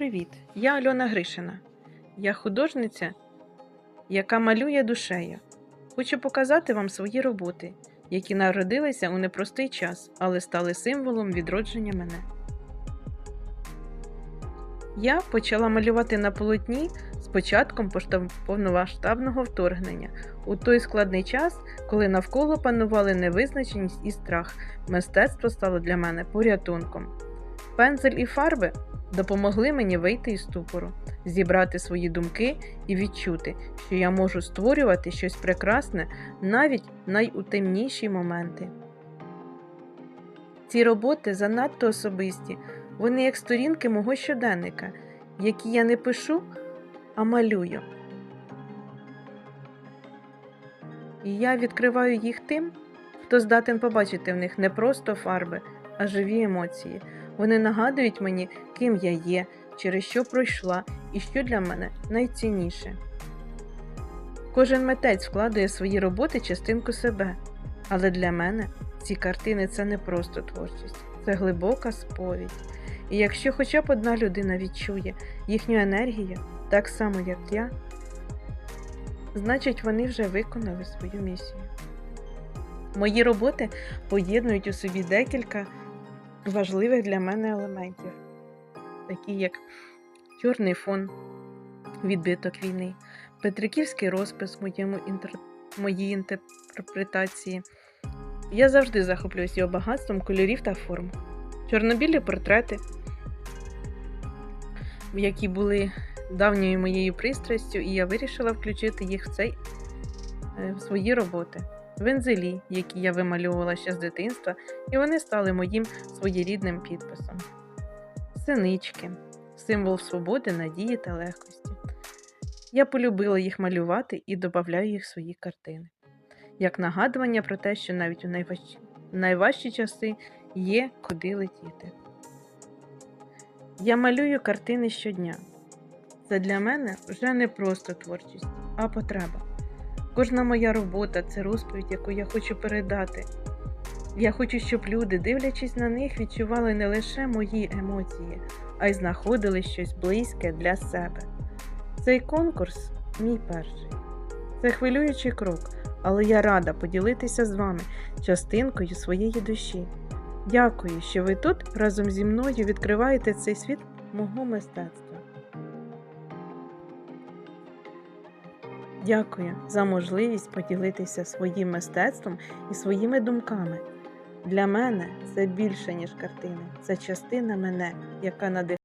Привіт! Я Альона Гришина. Я художниця, яка малює душею. Хочу показати вам свої роботи, які народилися у непростий час, але стали символом відродження мене. Я почала малювати на полотні з початком повномасштабного вторгнення. У той складний час, коли навколо панували невизначеність і страх, мистецтво стало для мене порятунком. Пензель і фарби допомогли мені вийти із ступору, зібрати свої думки і відчути, що я можу створювати щось прекрасне навіть в найутемніші моменти. Ці роботи занадто особисті, вони як сторінки мого щоденника, які я не пишу, а малюю. І я відкриваю їх тим, хто здатен побачити в них не просто фарби, а живі емоції. Вони нагадують мені, ким я є, через що пройшла і що для мене найцінніше. Кожен митець вкладає в свої роботи частинку себе, але для мене ці картини це не просто творчість, це глибока сповідь. І якщо хоча б одна людина відчує їхню енергію, так само як я, значить вони вже виконали свою місію. Мої роботи поєднують у собі декілька важливих для мене елементів, такі як чорний фон, відбиток війни, петриківський розпис в моєму інтер... моїй інтерпретації. Я завжди захоплююсь його багатством кольорів та форм. Чорнобілі портрети, які були давньою моєю пристрастю, і я вирішила включити їх в цей е, в свої роботи. Вензелі, які я вимальовувала ще з дитинства, і вони стали моїм своєрідним підписом. Синички символ свободи, надії та легкості. Я полюбила їх малювати і додаю їх в свої картини, як нагадування про те, що навіть у найважчі, найважчі часи є куди летіти. Я малюю картини щодня. Це для мене вже не просто творчість, а потреба. Кожна моя робота це розповідь, яку я хочу передати. Я хочу, щоб люди, дивлячись на них, відчували не лише мої емоції, а й знаходили щось близьке для себе. Цей конкурс мій перший. Це хвилюючий крок, але я рада поділитися з вами частинкою своєї душі. Дякую, що ви тут разом зі мною відкриваєте цей світ мого мистецтва. Дякую за можливість поділитися своїм мистецтвом і своїми думками. Для мене це більше, ніж картини, це частина мене, яка надихає.